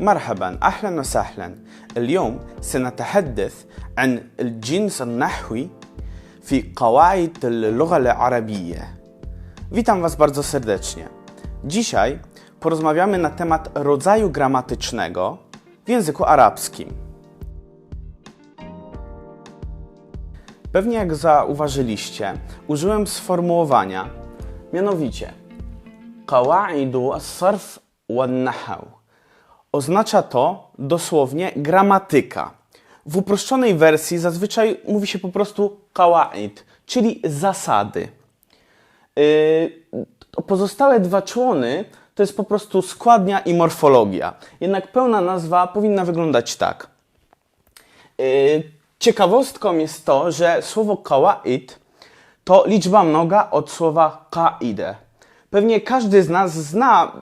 مرحبا اهلا وسهلا اليوم سنتحدث عن الجنس النحوي في قواعد اللغة العربية Witam Was bardzo serdecznie. Dzisiaj porozmawiamy na temat rodzaju gramatycznego w języku arabskim. Pewnie jak zauważyliście, użyłem sformułowania, mianowicie qawaidu as-sarf wal-nahaw. Oznacza to dosłownie gramatyka. W uproszczonej wersji zazwyczaj mówi się po prostu qawaid, czyli zasady. Yy, pozostałe dwa człony to jest po prostu składnia i morfologia. Jednak pełna nazwa powinna wyglądać tak. Yy, ciekawostką jest to, że słowo kawaid to liczba mnoga od słowa kaide. Pewnie każdy z nas zna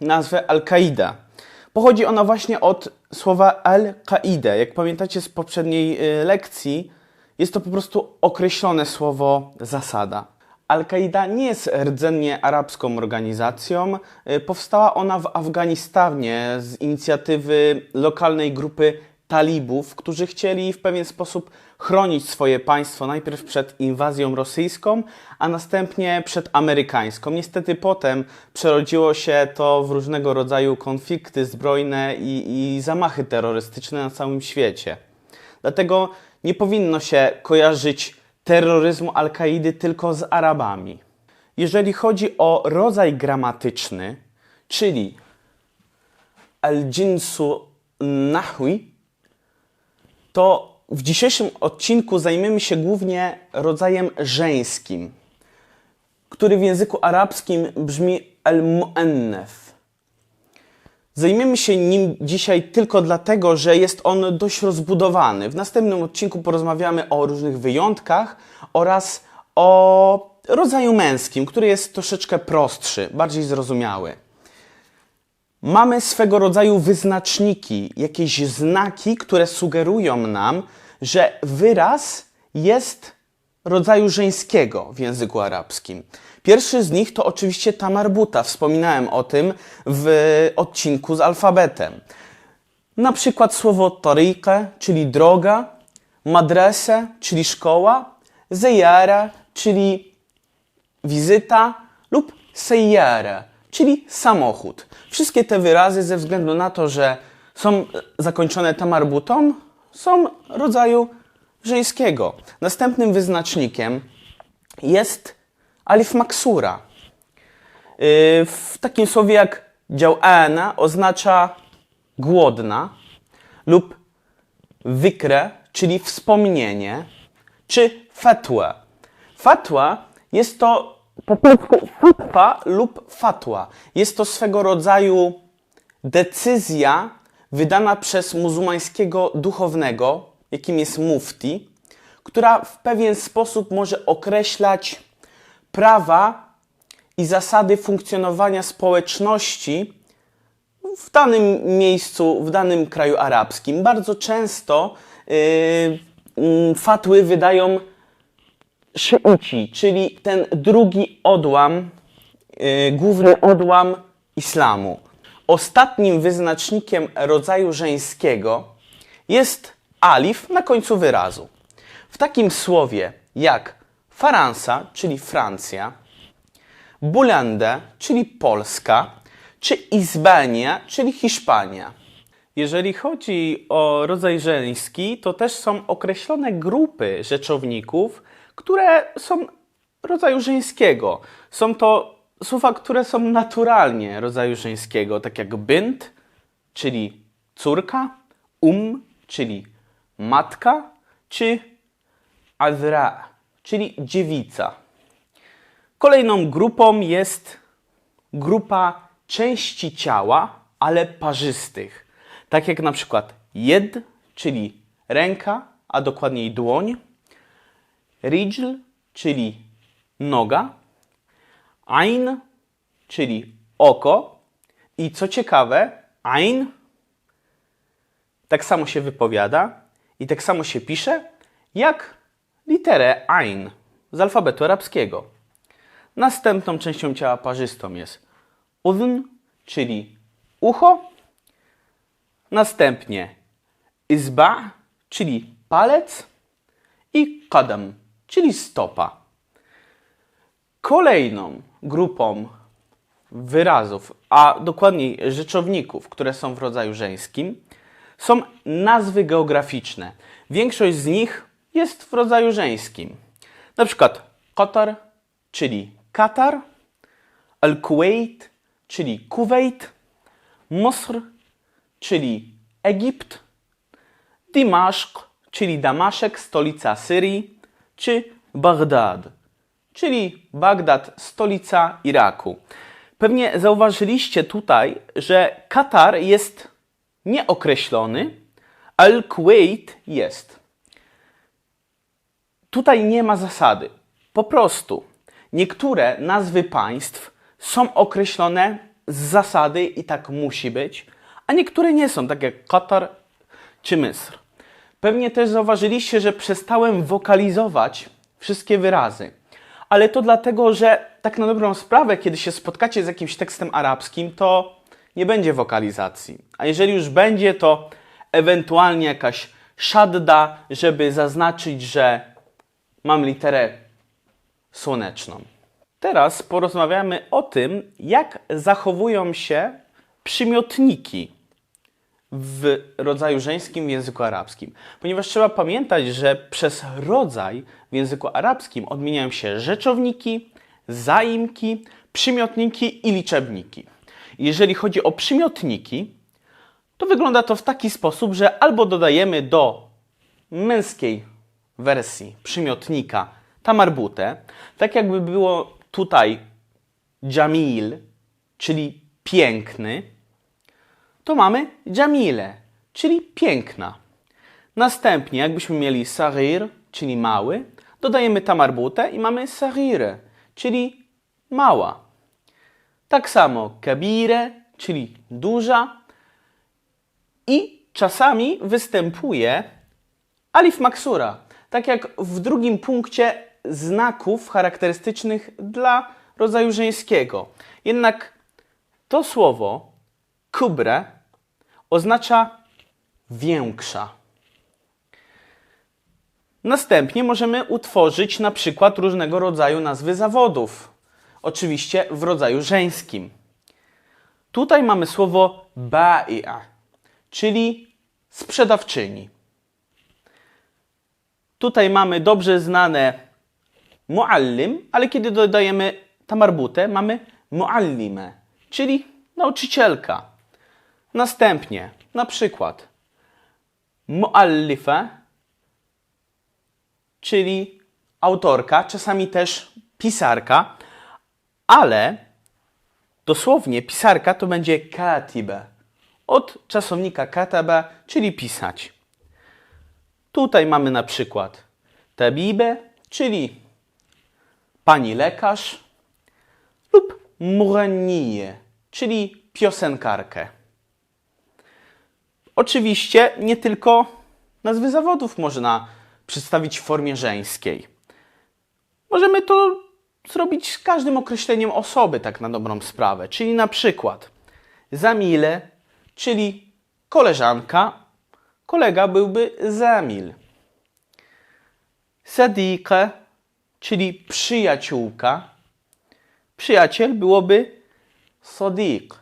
nazwę Al-Qaida. Pochodzi ona właśnie od słowa Al-Qaida. Jak pamiętacie z poprzedniej yy, lekcji, jest to po prostu określone słowo zasada. Al-Kaida nie jest rdzennie arabską organizacją. Y, Powstała ona w Afganistanie z inicjatywy lokalnej grupy talibów, którzy chcieli w pewien sposób chronić swoje państwo najpierw przed inwazją rosyjską, a następnie przed amerykańską. Niestety potem przerodziło się to w różnego rodzaju konflikty zbrojne i, i zamachy terrorystyczne na całym świecie. Dlatego nie powinno się kojarzyć terroryzmu Al-Kaidy tylko z Arabami. Jeżeli chodzi o rodzaj gramatyczny, czyli al-jinsu nahwi, to w dzisiejszym odcinku zajmiemy się głównie rodzajem żeńskim, który w języku arabskim brzmi al-mu'annaf. Zajmiemy się nim dzisiaj tylko dlatego, że jest on dość rozbudowany. W następnym odcinku porozmawiamy o różnych wyjątkach oraz o rodzaju męskim, który jest troszeczkę prostszy, bardziej zrozumiały. Mamy swego rodzaju wyznaczniki, jakieś znaki, które sugerują nam, że wyraz jest rodzaju żeńskiego w języku arabskim. Pierwszy z nich to oczywiście tamarbuta. Wspominałem o tym w odcinku z alfabetem. Na przykład słowo tariqe, czyli droga, madrese, czyli szkoła, zejara, czyli wizyta lub sejara, czyli samochód. Wszystkie te wyrazy ze względu na to, że są zakończone tamarbutą, są rodzaju żeńskiego. Następnym wyznacznikiem jest alif maksura. Yy, W takim słowie jak działana oznacza głodna lub wykre, czyli wspomnienie, czy fatwa. Fatwa jest to po polsku fatwa lub fatwa. Jest to swego rodzaju decyzja wydana przez muzułmańskiego duchownego, jakim jest mufti, która w pewien sposób może określać prawa i zasady funkcjonowania społeczności w danym miejscu, w danym kraju arabskim. Bardzo często yy, yy, fatły wydają szyici, czyli ten drugi odłam, yy, główny odłam islamu. Ostatnim wyznacznikiem rodzaju żeńskiego jest alif na końcu wyrazu. W takim słowie jak Faransa, czyli Francja, Bulanda, czyli Polska, czy Izbania, czyli Hiszpania. Jeżeli chodzi o rodzaj żeński, to też są określone grupy rzeczowników, które są rodzaju żeńskiego. Są to słowa, które są naturalnie rodzaju żeńskiego, tak jak bint, czyli córka, um, czyli matka, czy azra, czyli dziewica. Kolejną grupą jest grupa części ciała, ale parzystych. Tak jak na przykład jed, czyli ręka, a dokładniej dłoń, rijl, czyli noga, ain, czyli oko. I co ciekawe, ain tak samo się wypowiada i tak samo się pisze, jak literę Ain z alfabetu arabskiego. Następną częścią ciała parzystą jest udn, czyli ucho, Następnie izba, czyli palec i qadam, czyli stopa. Kolejną grupą wyrazów, a dokładniej rzeczowników, które są w rodzaju żeńskim, są nazwy geograficzne. Większość z nich jest w rodzaju żeńskim. Na przykład Qatar, czyli Katar, Al-Kuwait, czyli Kuwait, Mosr, czyli Egipt, Dimaszq, czyli Damaszek, stolica Syrii, czy Bagdad, czyli Bagdad, stolica Iraku. Pewnie zauważyliście tutaj, że Katar jest nieokreślony, Al-Kuwait jest. Tutaj nie ma zasady. Po prostu niektóre nazwy państw są określone z zasady i tak musi być, a niektóre nie są, tak jak Katar czy Misr. Pewnie też zauważyliście, że przestałem wokalizować wszystkie wyrazy. Ale to dlatego, że tak na dobrą sprawę, kiedy się spotkacie z jakimś tekstem arabskim, to nie będzie wokalizacji. A jeżeli już będzie, to ewentualnie jakaś szadda, żeby zaznaczyć, że mam literę słoneczną. Teraz porozmawiamy o tym, jak zachowują się przymiotniki w rodzaju żeńskim w języku arabskim. Ponieważ trzeba pamiętać, że przez rodzaj w języku arabskim odmieniają się rzeczowniki, zaimki, przymiotniki i liczebniki. Jeżeli chodzi o przymiotniki, to wygląda to w taki sposób, że albo dodajemy do męskiej wersji przymiotnika tamarbutę, tak jakby było tutaj jamil, czyli piękny, to mamy jamile, czyli piękna. Następnie, jakbyśmy mieli sarir, czyli mały, dodajemy tamarbutę i mamy sagire, czyli mała. Tak samo kabire, czyli duża. I czasami występuje alif maksura, tak jak w drugim punkcie znaków charakterystycznych dla rodzaju żeńskiego. Jednak to słowo kubre oznacza większa. Następnie możemy utworzyć na przykład różnego rodzaju nazwy zawodów. Oczywiście w rodzaju żeńskim. Tutaj mamy słowo ba'i'a, czyli sprzedawczyni. Tutaj mamy dobrze znane muallim, ale kiedy dodajemy tamarbutę, mamy muallime, czyli nauczycielka. Następnie, na przykład muallifa, czyli autorka, czasami też pisarka, ale dosłownie pisarka to będzie katiba, od czasownika kataba, czyli pisać. Tutaj mamy na przykład tabibę, czyli pani lekarz lub mughanniję, czyli piosenkarkę. Oczywiście nie tylko nazwy zawodów można przedstawić w formie żeńskiej. Możemy to zrobić z każdym określeniem osoby, tak na dobrą sprawę. Czyli na przykład zamile, czyli koleżanka, kolega byłby zamil. Sadiqa, czyli przyjaciółka, przyjaciel byłoby sadiq.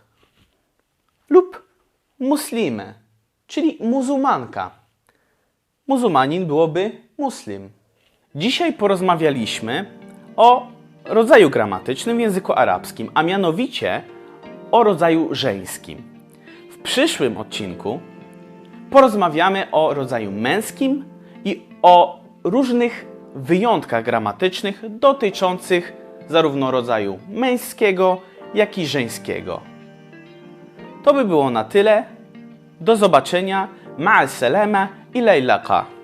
Lub muslimę, czyli muzułmanka. Muzułmanin byłoby muslim. Dzisiaj porozmawialiśmy o rodzaju gramatycznym w języku arabskim, a mianowicie o rodzaju żeńskim. W przyszłym odcinku porozmawiamy o rodzaju męskim i o różnych wyjątkach gramatycznych dotyczących zarówno rodzaju męskiego, jak i żeńskiego. To by było na tyle. Do zobaczenia. Ma'al salama ila ilaqa.